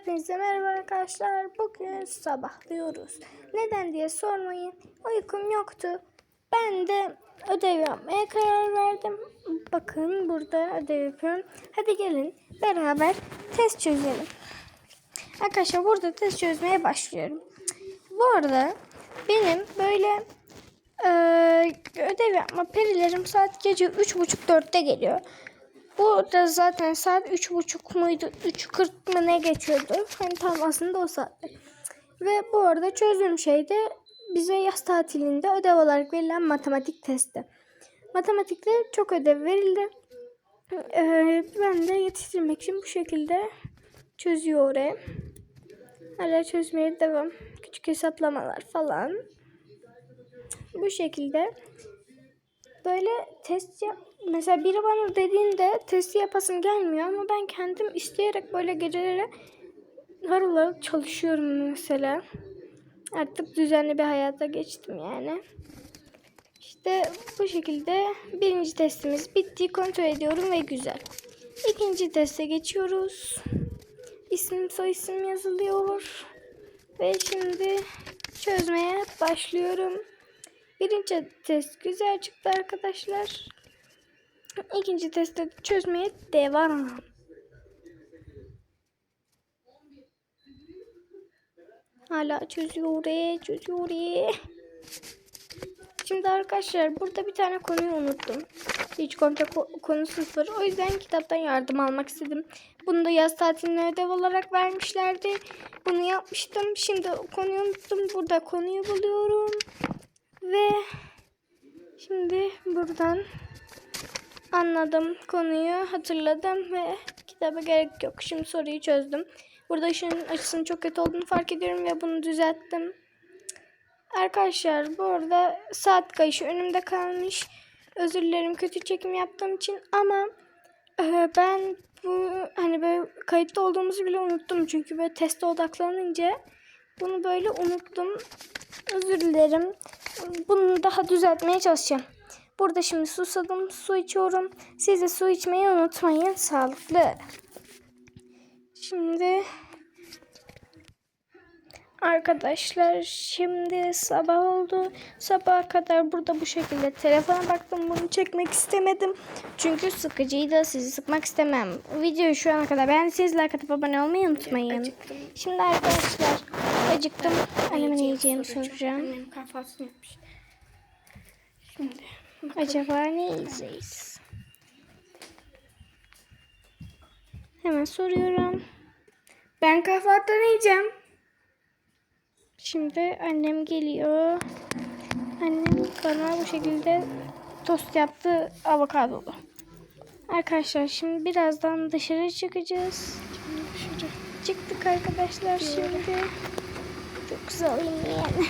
Hepinize merhaba arkadaşlar. Bugün sabahlıyoruz. Neden diye sormayın. Uykum yoktu. Ben de ödev yapmaya karar verdim. Bakın burada ödev yapıyorum. Hadi gelin beraber test çözelim. Arkadaşlar burada test çözmeye başlıyorum. Bu arada benim böyle ödev yapma perilerim saat gece 3.30-4'te geliyor. Bu da zaten saat üç buçuk muydu? 3.40 mı ne geçiyordu? Hani tam aslında o saatte. Ve bu arada çözdüğüm şey de bize yaz tatilinde ödev olarak verilen matematik testi. Matematikte çok ödev verildi. Ee, ben de yetiştirmek için bu şekilde çözüyor oraya. Hala çözmeye devam. Küçük hesaplamalar falan. Bu şekilde böyle test yap mesela biri bana dediğinde testi yapasım gelmiyor ama ben kendim isteyerek böyle geceleri harıl harıl çalışıyorum mesela. Artık düzenli bir hayata geçtim yani. İşte bu şekilde birinci testimiz bitti. Kontrol ediyorum ve güzel. İkinci teste geçiyoruz. İsim soy isim yazılıyor. Ve şimdi çözmeye başlıyorum. Birinci test güzel çıktı arkadaşlar. İkinci testte çözmeye devam. Hala çözüyor, çözüyor. Şimdi arkadaşlar burada bir tane konuyu unuttum. Hiç komple ko- konu sıfır. O yüzden kitaptan yardım almak istedim. Bunu da yaz tatiline ödev olarak vermişlerdi. Bunu yapmıştım. Şimdi konuyu unuttum. Burada konuyu buluyorum. Ve şimdi buradan anladım konuyu hatırladım ve kitaba gerek yok. Şimdi soruyu çözdüm. Burada ışığın açısının çok kötü olduğunu fark ediyorum ve bunu düzelttim. Arkadaşlar bu arada saat kayışı önümde kalmış. Özür dilerim kötü çekim yaptığım için ama e, ben bu hani böyle kayıtta olduğumuzu bile unuttum. Çünkü böyle teste odaklanınca bunu böyle unuttum. Özür dilerim. Bunu daha düzeltmeye çalışacağım. Burada şimdi susadım. Su içiyorum. Siz de su içmeyi unutmayın. Sağlıklı. Şimdi Arkadaşlar şimdi sabah oldu. Sabaha kadar burada bu şekilde telefona baktım. Bunu çekmek istemedim. Çünkü sıkıcıydı. Sizi sıkmak istemem. Videoyu şu ana kadar beğendiyseniz like atıp abone olmayı unutmayın. Şimdi arkadaşlar acıktım. Anneme ne yiyeceğimi soracağım. Annem kahvaltısını yapmış. Şimdi Acaba ne yiyeceğiz? Hemen soruyorum. ben kahvaltıda ne yiyeceğim? Şimdi annem geliyor. Annem bana bu şekilde tost yaptı avokadolu. Arkadaşlar şimdi birazdan dışarı çıkacağız. Çıktık arkadaşlar şimdi. Çok güzelim yani.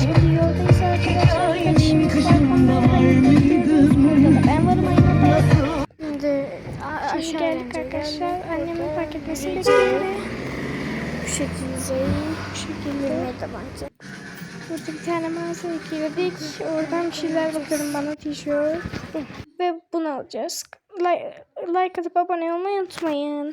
Şimdi yoldayız arkadaşlar. Şimdi ben varım aynada. Şimdi a- şimdi geldik arkadaşlar. Annemin fark etmesini bekliyorum. Bu şekilde, bu şekilde tabanca. Burada bir tane mağaza girdik. Oradan bir şeyler bakıyorum bana tişört. Ve bunu alacağız. Like, like atıp abone olmayı unutmayın.